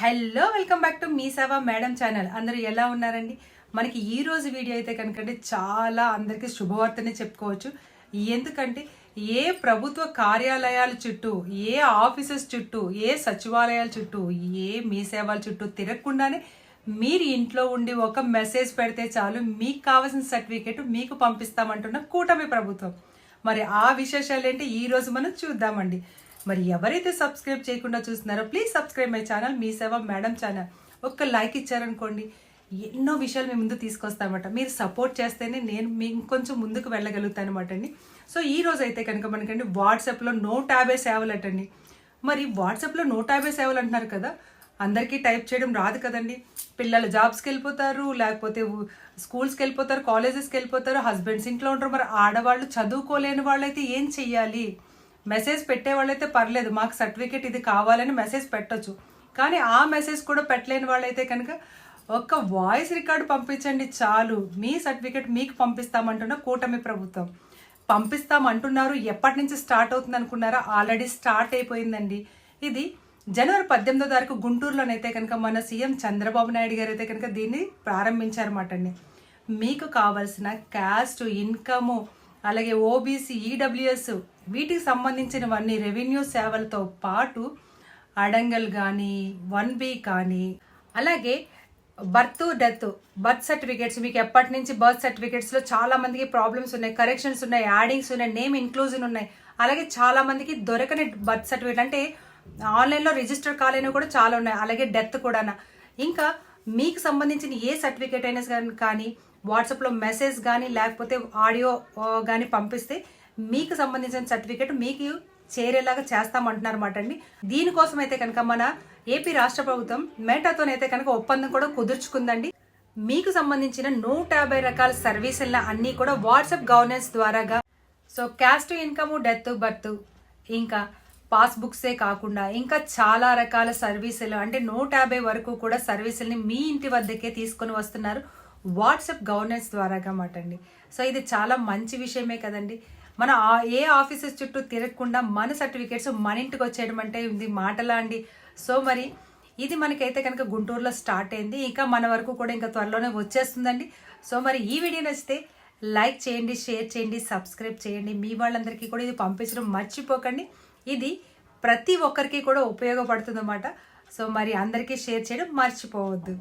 Hello welcome back to మీ సేవ madam channel. అందరూ ఎలా ఉన్నారండి? మనకి ఈ రోజు వీడియో అయితే కనుకంటే చాలా అందరికీ శుభవార్తనే చెప్పుకోవచ్చు. ఎందుకంటే ఏ ప్రభుత్వ కార్యాలయాల చుట్టూ ఏ ఆఫీసెస్ చుట్టూ ఏ సచివాలయాల చుట్టూ ఏ మీ సేవల చుట్టూ తిరగకుండానే మీరు ఇంట్లో ఉండి ఒక మెసేజ్ పెడితే చాలు మీకు కావాల్సిన సర్టిఫికేట్ మీకు పంపిస్తామంటున్న కూటమి ప్రభుత్వం. మరి ఆ విశేషాలు ఏంటి ఈరోజు మనం చూద్దామండి. మరి ఎవరైతే సబ్స్క్రైబ్ చేయకుండా చూస్తున్నారో please subscribe my channel Mee Seva madam channel ఒక్క లైక్ ఇచ్చారనుకోండి ఎన్నో విషయాలు మీ ముందు తీసుకొస్తామట మీరు సపోర్ట్ చేస్తేనే నేను మీ ఇంకొంచెం ముందుకు వెళ్ళగలుగుతాను అనమాట అండి. సో ఈ రోజు అయితే కనుక మనకండి వాట్సాప్లో నూట యాభై సేవలు అటండి మరి వాట్సాప్లో నూట యాభై సేవలు అంటున్నారు కదా అందరికీ టైప్ చేయడం రాదు కదండి. పిల్లలు జాబ్స్కి వెళ్ళిపోతారు లేకపోతే స్కూల్స్కి వెళ్ళిపోతారు కాలేజెస్కి వెళ్ళిపోతారు హస్బెండ్స్ ఇంట్లో ఉంటారు మరి ఆడవాళ్ళు చదువుకోలేని వాళ్ళైతే ఏం చెయ్యాలి? మెసేజ్ పెట్టే వాళ్ళైతే పర్లేదు మాకు సర్టిఫికేట్ ఇది కావాలని మెసేజ్ పెట్టొచ్చు. కానీ ఆ మెసేజ్ కూడా పెట్టలేని వాళ్ళైతే కనుక ఒక్క వాయిస్ రికార్డు పంపించండి చాలు. మీ సర్టిఫికేట్ మీకు పంపిస్తామంటున్న కూటమి ప్రభుత్వం. పంపిస్తామంటున్నారు ఎప్పటి నుంచి స్టార్ట్ అవుతుంది అనుకున్నారా? ఆల్రెడీ స్టార్ట్ అయిపోయిందండి. ఇది జనవరి పద్దెనిమిదో తారీఖు గుంటూరులోనైతే కనుక మన సీఎం చంద్రబాబు నాయుడు గారు అయితే కనుక దీన్ని ప్రారంభించారన్నమాట అండి మీకు కావాల్సిన క్యాస్ట్ ఇన్కము అలాగే ఓబీసీ ఈడబ్ల్యూఎస్ వీటికి సంబంధించినవన్నీ రెవెన్యూ సేవలతో పాటు అడంగల్ కానీ వన్ బి కానీ అలాగే బర్త్ డెత్ బర్త్ సర్టిఫికేట్స్ మీకు ఎప్పటి నుంచి బర్త్ సర్టిఫికేట్స్లో చాలా మందికి ప్రాబ్లమ్స్ ఉన్నాయి కరెక్షన్స్ ఉన్నాయి యాడింగ్స్ ఉన్నాయి నేమ్ ఇంక్లూజన్ ఉన్నాయి. అలాగే చాలా మందికి దొరకని బర్త్ సర్టిఫికేట్ అంటే ఆన్లైన్లో రిజిస్టర్ కాలేని కూడా చాలా ఉన్నాయి అలాగే డెత్ కూడా ఇంకా మీకు సంబంధించిన ఏ సర్టిఫికేట్ అయినా కానీ వాట్సాప్లో మెసేజ్ కానీ లేకపోతే ఆడియో కానీ పంపిస్తే మీకు సంబంధించిన సర్టిఫికేట్ మీకు చేరేలాగా చేస్తామంటున్నారు అనమాట అండి. దీనికోసం అయితే కనుక మన ఏపీ రాష్ట్ర ప్రభుత్వం మేటాతోనైతే కనుక ఒప్పందం కూడా కుదుర్చుకుందండి. మీకు సంబంధించిన నూట యాభై రకాల సర్వీసుల అన్నీ కూడా వాట్సాప్ గవర్నెన్స్ ద్వారాగా. So caste income death birth ఇంకా పాస్బుక్సే కాకుండా ఇంకా చాలా రకాల సర్వీసులు అంటే నూట యాభై వరకు కూడా సర్వీసుల్ని మీ ఇంటి వద్దకే తీసుకొని వస్తున్నారు. వాట్సాప్ గవర్నెన్స్ ద్వారాగా మాట అండి సో ఇది చాలా మంచి విషయమే కదండి. మన ఆ- ఏ ఆఫీసెస్ చుట్టూ తిరగకుండా మన సర్టిఫికేట్స్ మన ఇంటికి వచ్చేయడం అంటే ఇది మాటలా అండి. సో మరి ఇది మనకైతే కనుక గుంటూరులో స్టార్ట్ అయింది. ఇంకా మన వరకు కూడా ఇంకా త్వరలోనే వచ్చేస్తుందండి. సో మరి ఈ వీడియో నచ్చితే లైక్ చేయండి షేర్ చేయండి సబ్స్క్రైబ్ చేయండి. మీ వాళ్ళందరికీ కూడా ఇది పంపించడం మర్చిపోకండి. ఇది ప్రతి ఒక్కరికి కూడా ఉపయోగపడుతుందన్నమాట. సో మరి అందరికీ షేర్ చేయడం మర్చిపోవద్దు.